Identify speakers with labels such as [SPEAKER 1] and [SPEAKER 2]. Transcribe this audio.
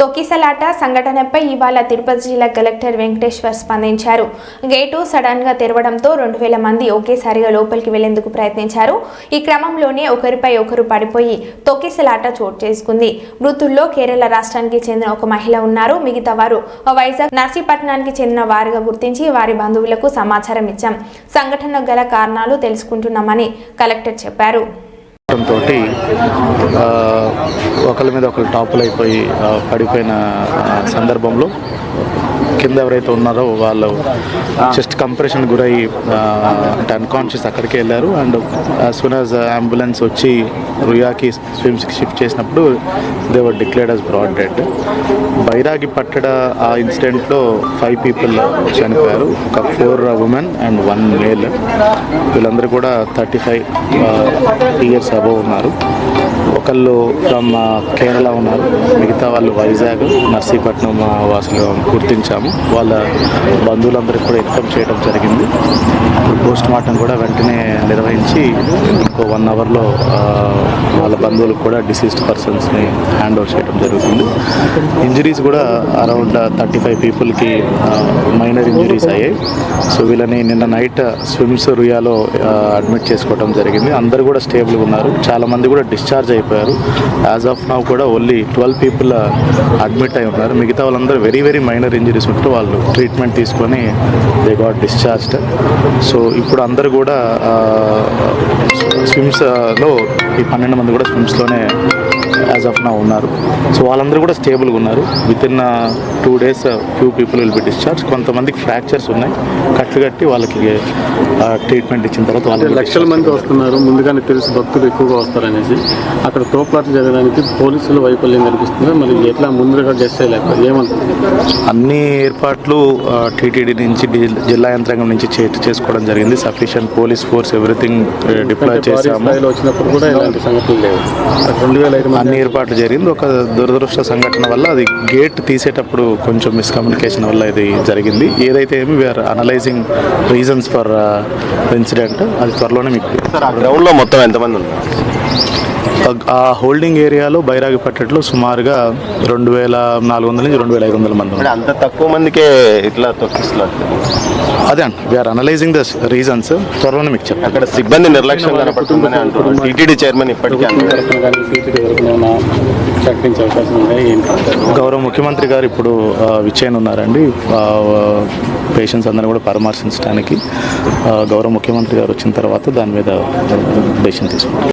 [SPEAKER 1] తొక్కిసలాట సంఘటనపై ఇవాళ తిరుపతి జిల్లా కలెక్టర్ వెంకటేశ్వర్ స్పందించారు. గేటు సడన్గా తెరవడంతో రెండు వేల మంది ఒకేసారిగా లోపలికి వెళ్ళేందుకు ప్రయత్నించారు. ఈ క్రమంలోనే ఒకరిపై ఒకరు పడిపోయి తొక్కిసలాట చోటు చేసుకుంది. మృతుల్లో కేరళ రాష్ట్రానికి చెందిన ఒక మహిళ ఉన్నారు. మిగతా వారు వైజాగ్ నర్సీపట్నానికి చెందిన వారుగా గుర్తించి వారి బంధువులకు సమాచారం ఇచ్చాం. సంఘటన గల కారణాలు తెలుసుకుంటున్నామని కలెక్టర్ చెప్పారు.
[SPEAKER 2] ఒకళ్ళ మీద ఒకళ్ళు టాపులు అయిపోయి ఆ, పడిపోయిన సందర్భంలో కింద ఎవరైతే ఉన్నారో వాళ్ళు చెస్ట్ కంప్రెషన్ గురై అంటే అన్కాన్షియస్ అక్కడికి వెళ్ళారు. అండ్ సూన్ యాజ్ అంబులెన్స్ వచ్చి రుయాకి స్విమ్స్కి షిఫ్ట్ చేసినప్పుడు they were declared as brought dead Bairagi Patteda ఆ ఇన్సిడెంట్లో ఫైవ్ పీపుల్ చనిపోయారు. ఒక four women and one male వీళ్ళందరూ కూడా థర్టీ ఫైవ్ ఇయర్స్ అబవ్ ఉన్నారు. ఒకళ్ళు ఫ్రమ్ కేరళ ఉన్నారు. మిగతా వాళ్ళు వైజాగ్ నర్సీపట్నం వాసులు గుర్తించాము. వాళ్ళ బంధువులందరికీ కూడా ఇన్ఫామ్ చేయడం జరిగింది. ఇప్పుడు పోస్ట్ మార్టం కూడా వెంటనే నిర్వహించి ఇంకో వన్ అవర్లో బంధువులకు కూడా డిసీజ్డ్ పర్సన్స్ని హ్యాండ్ ఓవర్ చేయడం జరుగుతుంది. ఇంజరీస్ కూడా అరౌండ్ థర్టీ ఫైవ్ పీపుల్కి మైనర్ ఇంజరీస్ అయ్యాయి. సో వీళ్ళని నిన్న నైట్ స్విమ్స్ రుయాలో అడ్మిట్ చేసుకోవడం జరిగింది. అందరూ కూడా స్టేబుల్గా ఉన్నారు. చాలామంది కూడా డిశ్చార్జ్ అయిపోయారు. యాజ్ ఆఫ్ నౌ కూడా ఓన్లీ ట్వెల్వ్ పీపుల్ అడ్మిట్ అయి ఉన్నారు. మిగతా వాళ్ళందరూ వెరీ వెరీ మైనర్ ఇంజరీస్ ఉంటే వాళ్ళు ట్రీట్మెంట్ తీసుకొని దే గాట్ డిశ్చార్జ్డ్ సో ఇప్పుడు అందరు కూడా uh, స్విమ్స్లో uh, ఈ పన్నెండు మంది కూడా స్విమ్స్లోనే యాజ్ ఆఫ్ నా ఉన్నారు. సో వాళ్ళందరూ కూడా స్టేబుల్గా ఉన్నారు. Within two days few people will be discharge కొంతమందికి ఫ్రాక్చర్స్ ఉన్నాయి. కట్లు కట్టి వాళ్ళకి ట్రీట్మెంట్ ఇచ్చిన తర్వాత వాళ్ళకి
[SPEAKER 3] లక్షల మంది వస్తున్నారు. ముందుగానే తెలుసు భక్తులు ఎక్కువగా వస్తారనేసి. అక్కడ తోపులాట జరగడానికి పోలీసుల వైఫల్యం కనిపిస్తుంది. మరి ఎట్లా ముందుగా గెస్ట్ చేయలేక ఏమంటుంది
[SPEAKER 2] అన్ని ఏర్పాట్లు టీటీడీ నుంచి జిల్లా యంత్రాంగం నుంచి చేసుకోవడం జరిగింది. Sufficient police force everything deploy చేశాము.
[SPEAKER 3] వచ్చినప్పుడు కూడా ఇలాంటి సంఘటనలు లేవు. రెండు వేల ఐదు
[SPEAKER 2] అన్ని ఏర్పాట్లు జరిగింది. ఒక దురదృష్ట సంఘటన వల్ల అది గేట్ తీసేటప్పుడు కొంచెం మిస్కమ్యూనికేషన్ వల్ల ఇది జరిగింది. ఏదైతే ఏమి we're analyzing reasons for incident అది త్వరలోనే మీకు
[SPEAKER 4] సార్ ఆ గ్రౌండ్లో మొత్తం ఎంతమంది ఉన్నారు?
[SPEAKER 2] ఆ హోల్డింగ్ ఏరియాలో బైరాగి పట్టట్లో సుమారుగా రెండు వేల నాలుగు వందల నుంచి రెండు వేల ఐదు వందల మంది
[SPEAKER 4] అంత తక్కువ మందికే ఇట్లా తొక్కిస్తున్నారు.
[SPEAKER 2] అదే అండి. వీఆర్ అనలైజింగ్ ద రీజన్స్ త్వరలోనే మీకు చెప్తాను
[SPEAKER 4] అక్కడ సిబ్బంది నిర్లక్ష్యం కనపడుతుందని అంటున్నారు. టీటీడీ చైర్మన్ ఇప్పటికీ
[SPEAKER 3] ప్రకటించే అవకాశం
[SPEAKER 2] గౌరవ ముఖ్యమంత్రి గారు ఇప్పుడు ఆ, విచ్చేయను ఉన్నారండి. పేషెంట్స్ అందరిని కూడా పరామర్శించడానికి గౌరవ ముఖ్యమంత్రి గారు వచ్చిన తర్వాత దాని మీద డెసిషన్ తీసుకుంటారు.